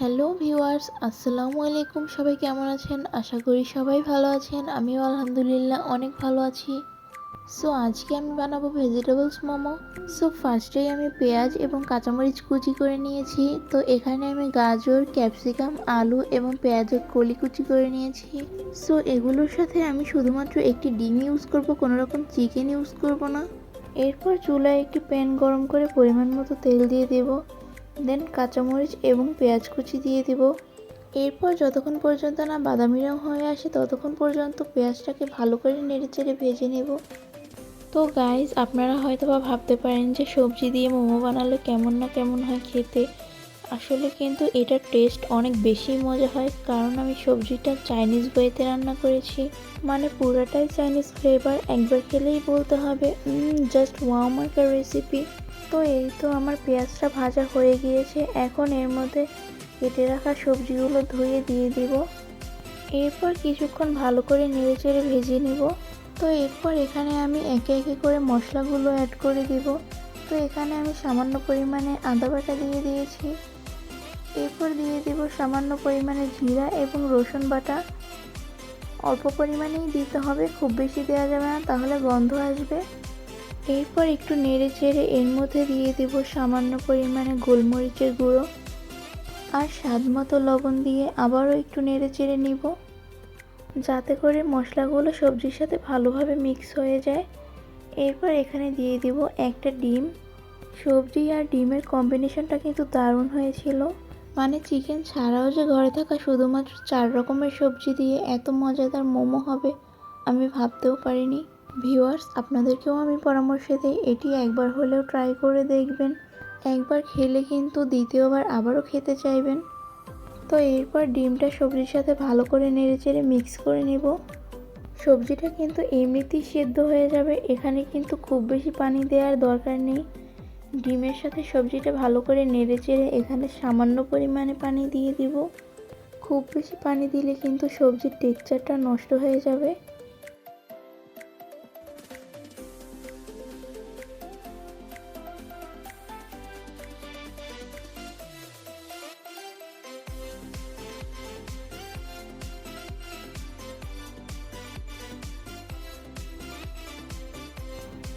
Hello viewers, আসসালামু আলাইকুম। সবাই কেমন আছেন? আশা করি সবাই ভালো আছেন। আমিও আলহামদুলিল্লাহ অনেক ভালো আছি। সো আজকে আমি বানাবো ভেজিটেবলস মোমো। সো ফার্স্টেই আমি পেঁয়াজ এবং কাঁচামরিচ কুচি করে নিয়েছি। তো এখানে আমি গাজর, ক্যাপসিকাম, আলু এবং পেঁয়াজের কলি কুচি করে নিয়েছি। সো এগুলোর সাথে আমি শুধুমাত্র একটি ডিম ইউজ করব, কোনো রকম চিকেন ইউজ করব না। এরপর চুলায় একটি প্যান গরম করে পরিমাণ মতো তেল দিয়ে দেবো। দেন কাঁচামরিচ এবং পেঁয়াজ কুচি দিয়ে দিব। এরপর যতক্ষণ পর্যন্ত না বাদামি রঙ হয়ে আসে, ততক্ষণ পর্যন্ত পেঁয়াজটাকে ভালো করে নেড়ে চেড়ে ভেজে নেব। তো গাইজ আপনারা হয়তো বা ভাবতে পারেন যে সবজি দিয়ে মোমো বানালে কেমন না কেমন হয় খেতে। আসলে কিন্তু এটার টেস্ট অনেক বেশি মজা হয়, কারণ আমি সবজিটা চাইনিজ ওয়েতে রান্না করেছি। মানে পুরাটাই চাইনিজ ফ্লেভার একবার খেলেই বলতে হবে জাস্ট ওয়াও মার্কার রেসিপি তো এই তো আমার পেঁয়াজটা ভাজা হয়ে গিয়েছে, এখন এর মধ্যে কেটে রাখা সবজিগুলো ধুয়ে দিয়ে দিব। এরপর কিছুক্ষণ ভালো করে নেড়ে চেড়ে ভেজে নিব। তো এরপর এখানে আমি একে একে করে মশলাগুলো অ্যাড করে দিব। তো এখানে আমি সামান্য পরিমাণে আদা বাটা দিয়ে দিয়েছি। এরপর দিয়ে দেব সামান্য পরিমাণে জিরা এবং রসুন বাটা। অল্প পরিমাণেই দিতে হবে, খুব বেশি দেওয়া যাবে না, তাহলে গন্ধ আসবে। এরপর একটু নেড়ে চেড়ে এর মধ্যে দিয়ে দেব সামান্য পরিমাণে গোলমরিচের গুঁড়ো। আর স্বাদ মতো লবণ দিয়ে আবারও একটু নেড়ে চেড়ে নিব। যাতে করে মশলাগুলো সবজির সাথে ভালোভাবে মিক্স হয়ে যায়। এরপর এখানে দিয়ে দিব একটা ডিম। সবজি আর ডিমের কম্বিনেশনটা কিন্তু দারুণ হয়েছিল। মানে চিকেন ছাড়াও যে ঘরে থাকা শুধুমাত্র চার রকমের সবজি দিয়ে এত মজাদার মোমো হবে, আমি ভাবতেও পারিনি। ভিউয়ার্স আপনাদেরকেও আমি পরামর্শ দিই, এটি একবার হলেও ট্রাই করে দেখবেন। একবার খেলে কিন্তু দ্বিতীয়বার আবারও খেতে চাইবেন। তো এরপর ডিমটা সবজির সাথে ভালো করে নেড়ে চেড়ে মিক্স করে নেব। সবজিটা কিন্তু এমনিতেই সেদ্ধ হয়ে যাবে, এখানে কিন্তু খুব বেশি পানি দেওয়ার দরকার নেই। ডিমের সাথে সবজিটা ভালো করে নেড়ে চেড়ে এখানে সামান্য পরিমাণে পানি দিয়ে দিব। খুব বেশি পানি দিলে কিন্তু সবজির টেক্সচারটা নষ্ট হয়ে যাবে।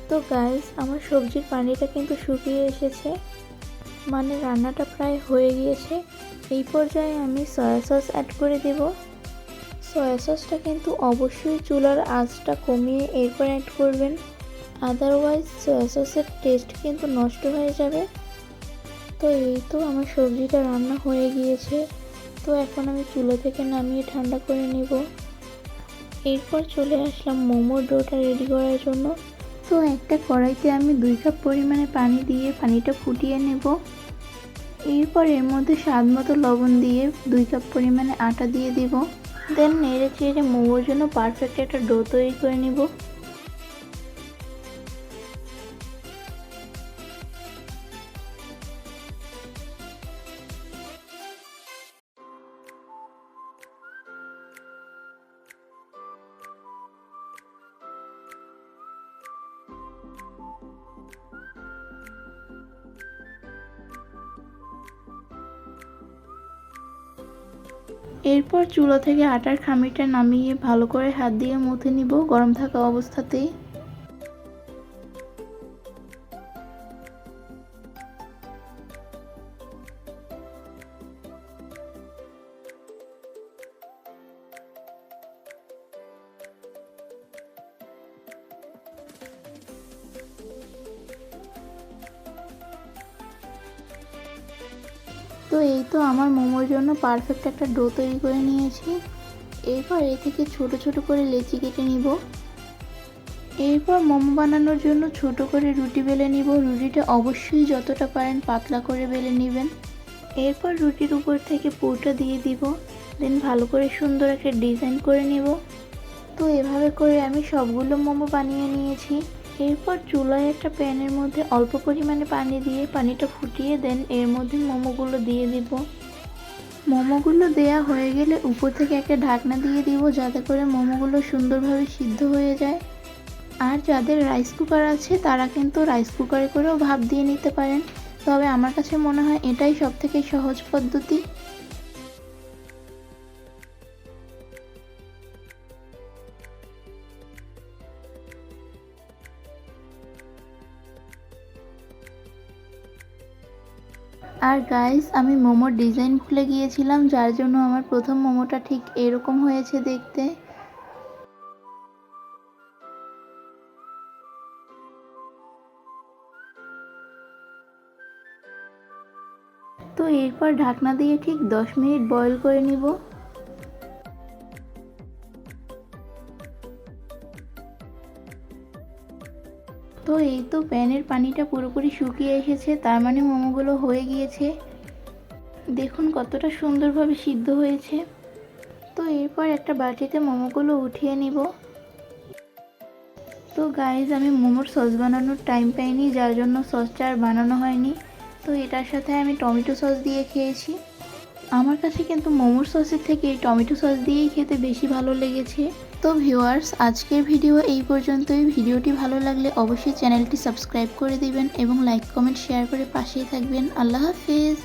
তো গাইস আমার সবজির পানিটা কিন্তু শুকিয়ে এসেছে। মানে রান্নাটা প্রায় হয়ে গিয়েছে। এই পর্যায়ে আমি সয়া সস অ্যাড করে দেব। সয়া সসটা কিন্তু অবশ্যই চুলার আঁচটা কমিয়ে এরপর অ্যাড করবেন। আদারওয়াইজ সয়া সসের টেস্ট কিন্তু নষ্ট হয়ে যাবে। তো এই তো আমার সবজিটা রান্না হয়ে গিয়েছে। তো এখন আমি চুলো থেকে নামিয়ে ঠান্ডা করে নেব। এরপর চলে আসলাম মোমোর ডোটা রেডি করার জন্য। তো একটা কড়াইতে আমি দুই কাপ পরিমাণে পানি দিয়ে পানিটা ফুটিয়ে নেব। এরপর এর মধ্যে স্বাদ মতো লবণ দিয়ে দুই কাপ পরিমাণে আটা দিয়ে দিব। দেন নেড়ে চেড়ে মোমোর জন্য পারফেক্ট একটা ডো তৈরি করে নিব। এরপর চুলো থেকে আটার খামিরটা নামিয়ে ভালো করে হাত দিয়ে মুথে নিব। গরম থাকা অবস্থাতেই। তো এই তো আমার মোমোর জন্য পারফেক্ট একটা ডো তৈরি করে নিয়েছি। এরপর এ থেকে ছোট ছোট করে লেচি কেটে নিব। এরপর মোমো বানানোর জন্য ছোট করে রুটি বেলে নিব। রুটিটা অবশ্যই যতটা পারেন পাতলা করে বেলে নেবেন। এরপর রুটির উপর থেকে পুরটা দিয়ে দিব। দেন ভালো করে সুন্দর একটা ডিজাইন করে নিব। তো এভাবে করে আমি সবগুলো মোমো বানিয়ে নিয়েছি। এরপর চুলায় একটা প্যানের মধ্যে অল্প পরিমাণে পানি দিয়ে পানিটা ফুটিয়ে দেন। এর মধ্যে মোমোগুলো দিয়ে দিব। মোমোগুলো দেয়া হয়ে গেলে উপর থেকে একটা ঢাকনা দিয়ে দিব যাতে করে মোমোগুলো সুন্দরভাবে সিদ্ধ হয়ে যায়। আর যাদের রাইস কুকার আছে, তারা কিন্তু রাইস কুকারে করেও ভাপ দিয়ে নিতে পারেন। তবে আমার কাছে মনে হয় এটাই সব থেকে সহজ পদ্ধতি। আর গাইস আমি মোমোর ডিজাইন খুলে গিয়েছিলাম, যার জন্য আমার প্রথম মোমোটা ঠিক এরকম হয়েছে দেখতে। তো এরপর ঢাকনা দিয়ে ঠিক দশ মিনিট বয়ল করে নিব। তো এই তো প্যানের পানিটা পুরোপুরি শুকিয়ে এসেছে, তার মানে মোমোগুলো হয়ে গিয়েছে। দেখুন কতটা সুন্দরভাবে সিদ্ধ হয়েছে। তো এরপর একটা বাটিতে মোমোগুলো উঠিয়ে নিব। তো গাইজ আমি মোমোর সস বানানোর টাইম পাইনি, যার জন্য সসটা আর বানানো হয়নি। তো এটার সাথে আমি টমেটো সস দিয়ে খেয়েছি। আমার কাছে কিন্তু মোমোর সসের থেকে টমেটো সস দিয়েই খেতে বেশি ভালো লেগেছে। তো ভিউয়ার্স, আজকের ভিডিও এই পর্যন্তই। ভিডিওটি ভালো লাগলে অবশ্যই চ্যানেলটি সাবস্ক্রাইব করে দিবেন এবং লাইক, কমেন্ট, শেয়ার করে পাশেই থাকবেন। আল্লাহ হাফেজ।